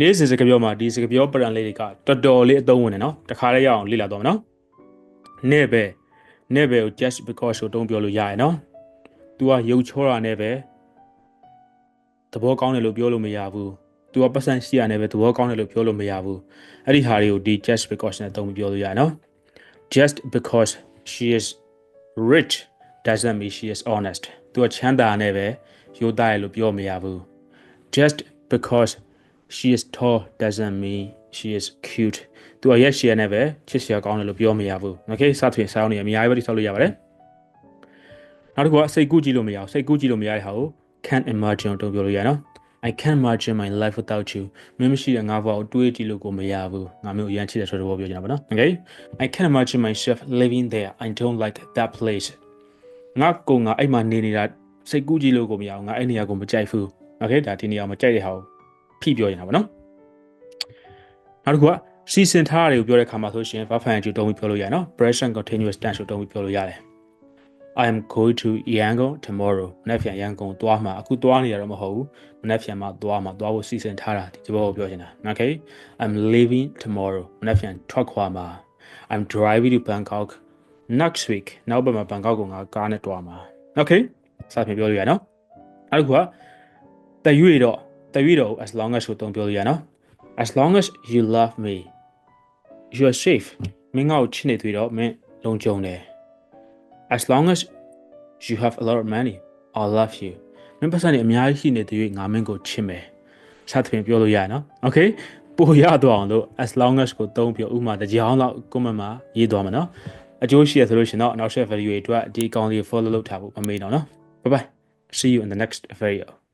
နေ့စဉ်စကားပြောမှာဒီစကားပြောပရန်လေးတွေကတော်တော်လေးအသုံးဝင်တယ်နော်တခါလေးရအောင်လေ့လာတော့မယ်နော်နဲ့ပဲနဲ့ပဲကို just because ကိုတုံးပြောလို့ရရနော် तू ကရုပ်ချောတာနဲ့ပဲသဘောကောင်းတယ်လို့ပြောလို့မရဘူး तू ကပတ်စံရှိရနဲ့ပဲသဘောကောင်းတယ်လို့ပြောလို့မရဘူးအဲ့ဒီဟာတွေကိုဒီ just because နဲ့တုံးပြီးပြောလို့ရရနော် just because she is rich doesn't mean she is honest သူကချမ်းသာနဲ့ပဲရိုးသားရလို့ပြောမရဘူး just because she is tall doesn't mean she is cute သူကရက်ရှည်နဲ့ပဲချစ်စရာကောင်းတယ်လို့ပြောမရဘူး okay စသဖြင့်စောင်းနေအများကြီးပဲတိဆောက်လို့ရပါတယ်နောက်တစ်ခုကစိတ်ကူးကြည့်လို့မရအောင်စိတ်ကူးကြည့်လို့မရတဲ့ဟာကို can't imagine တုံးပြောလို့ရနော် I can't imagine my life without you မင်းမရှိတဲ့ငါဘဝကိုတွေးကြည့်လို့ကိုမရဘူးငါမျိုးအရန်ချစ်တယ်ဆိုတော့ပြောချင်တာပါနော် okay I can't imagine myself living there I don't like that place ငါကုံငါအဲ့မှာနေနေတာစိတ်ကူးကြည့်လို့ကိုမရအောင်ငါအဲ့နေရာကိုမကြိုက်ဘူး okay ဒါဒီနေရာမှာကြိုက်တဲ့ဟာကို ဖိပြောနေတာပါနော်နောက်တစ်ခုကစီစဉ်ထားတာတွေကိုပြောတဲ့ခါမှာဆိုရှင် verb function တုံးပြီးပြောလို့ရတယ်နော် present continuous tense ကိုတုံးပြီးပြောလို့ရတယ် I am going to Yangon tomorrow မနေ့ပြန်ရန်ကုန်သွားမှာအခုသွားနေရတော့မဟုတ်ဘူးမနေ့ပြန်မှသွားမှာသွားဖို့စီစဉ်ထားတာဒီဘောကိုပြောချင်တာ okay I'm leaving tomorrow မနေ့ပြန်ထွက်ခွာမှာ I'm driving to Bangkok next week နောက်ပတ်မှာဘန်ကောက်ကိုငါကားနဲ့တွားမှာ okay စပြင်ပြောလို့ရနော်အဲ့ဒါကတရွေတော့ တရွေတော့ as long as ကိုတုံးပြောလို့ရနော် as long as you love me you are safe မင်းငါ့ကိုချစ်နေသွေတော့မင်းလုံခြုံတယ် as long as you have a lot of money I love you မင်းပတ်စံနေအများကြီးရှိနေတဲ့၍ငါမင်းကိုချစ်မယ်စသဖြင့်ပြောလို့ရနော် okay ပိုရတော့အောင်လို့ as long as ကိုတုံးပြောဥမာတစ်ကြောင်လောက် comment မှာရေးသွားမှာနော်အကျိုးရှိရဆိုလို့ရှင်တော့နောက်ဆက် video တွေအတွက်ဒီအကောင့်လေး follow လုပ်ထားဖို့မမေ့တော့နော် bye bye see you in the next video